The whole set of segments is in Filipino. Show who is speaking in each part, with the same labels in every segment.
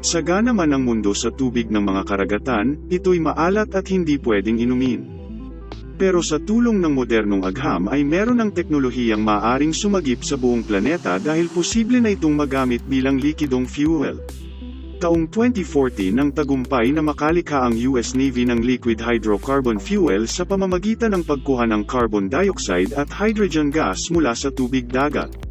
Speaker 1: Sagana man ang mundo sa tubig ng mga karagatan, ito'y maalat at hindi pwedeng inumin. Pero sa tulong ng modernong agham ay meron ng teknolohiyang maaring sumagip sa buong planeta dahil posible na itong magamit bilang likidong fuel. Taong 2014 nang tagumpay na makalikha ang US Navy ng liquid hydrocarbon fuel sa pamamagitan ng pagkuha ng carbon dioxide at hydrogen gas mula sa tubig dagat.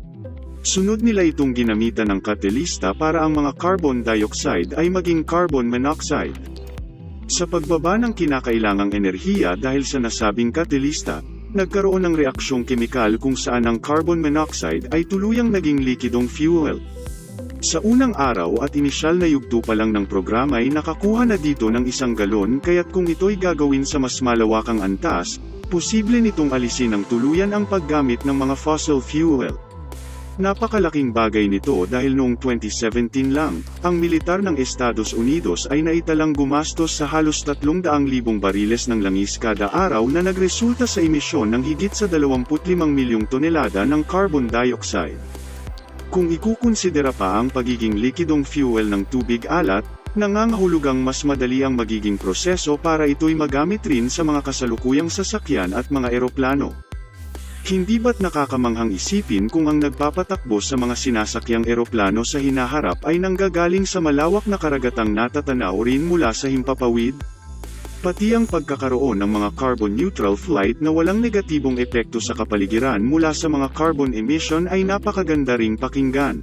Speaker 1: Sunod nila itong ginamitan ng katalista para ang mga carbon dioxide ay maging carbon monoxide. Sa pagbaba ng kinakailangang enerhiya dahil sa nasabing katalista, nagkaroon ng reaksyong kemikal kung saan ang carbon monoxide ay tuluyang naging likidong fuel. Sa unang araw at inisyal na yugto pa lang ng programa ay nakakuha na dito ng isang galon kaya't kung ito'y gagawin sa mas malawakang antas, posible nitong alisin ng tuluyan ang paggamit ng mga fossil fuel. Napakalaking bagay nito dahil noong 2017 lang, ang militar ng Estados Unidos ay naitalang gumastos sa halos 300,000 bariles ng langis kada araw na nagresulta sa emisyon ng higit sa 25 milyong tonelada ng carbon dioxide. Kung ikukonsidera pa ang pagiging likidong fuel ng tubig alat, nangangahulugang mas madali ang magiging proseso para ito'y magamit rin sa mga kasalukuyang sasakyan at mga eroplano. Hindi ba't nakakamanghang isipin kung ang nagpapatakbo sa mga sinasakyang eroplano sa hinaharap ay nanggagaling sa malawak na karagatang natatanaw rin mula sa himpapawid? Pati ang pagkakaroon ng mga carbon-neutral flight na walang negatibong epekto sa kapaligiran mula sa mga carbon emission ay napakaganda ring pakinggan.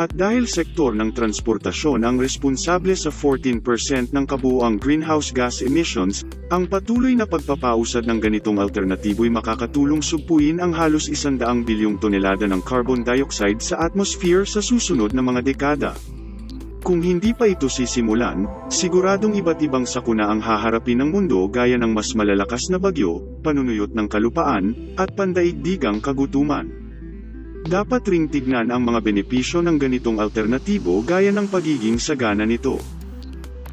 Speaker 1: At dahil sektor ng transportasyon ang responsable sa 14% ng kabuuang greenhouse gas emissions, ang patuloy na pagpapausad ng ganitong alternatibo'y makakatulong sugpuin ang halos 100 bilyong tonelada ng carbon dioxide sa atmosphere sa susunod na mga dekada. Kung hindi pa ito sisimulan, siguradong iba't ibang sakuna ang haharapin ng mundo gaya ng mas malalakas na bagyo, panunuyot ng kalupaan, at pandaigdigang kagutuman. Dapat ring tignan ang mga benepisyo ng ganitong alternatibo gaya ng pagiging sagana nito.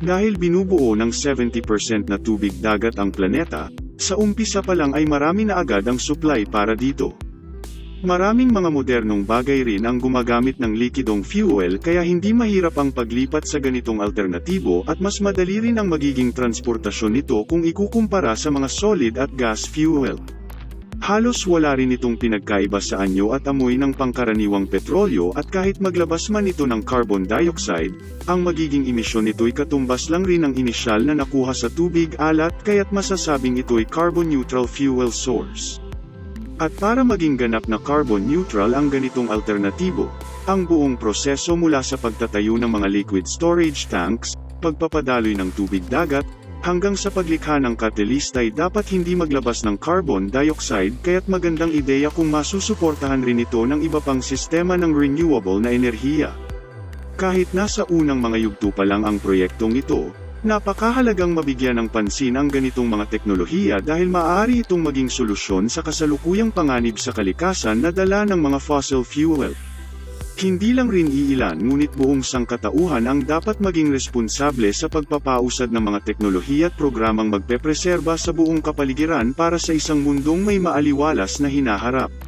Speaker 1: Dahil binubuo ng 70% na tubig dagat ang planeta, sa umpisa pa lang ay marami na agad ang supply para dito. Maraming mga modernong bagay rin ang gumagamit ng likidong fuel kaya hindi mahirap ang paglipat sa ganitong alternatibo at mas madali rin ang magiging transportasyon nito kung ikukumpara sa mga solid at gas fuel. Halos wala rin itong pinagkaiba sa anyo at amoy ng pangkaraniwang petrolyo at kahit maglabas man ito ng carbon dioxide, ang magiging emisyon nito'y katumbas lang rin ng inisyal na nakuha sa tubig alat kaya't masasabing ito'y carbon neutral fuel source. At para maging ganap na carbon neutral ang ganitong alternatibo, ang buong proseso mula sa pagtatayo ng mga liquid storage tanks, pagpapadaloy ng tubig dagat, hanggang sa paglikha ng catalyst ay dapat hindi maglabas ng carbon dioxide kaya't magandang ideya kung masusuportahan rin ito ng iba pang sistema ng renewable na enerhiya. Kahit nasa unang mga yugto pa lang ang proyektong ito, napakahalagang mabigyan ng pansin ang ganitong mga teknolohiya dahil maaari itong maging solusyon sa kasalukuyang panganib sa kalikasan na dala ng mga fossil fuel. Hindi lang rin iilan ngunit buong sangkatauhan ang dapat maging responsable sa pagpapausad ng mga teknolohiya at programang magpepreserba sa buong kapaligiran para sa isang mundong may maaliwalas na hinaharap.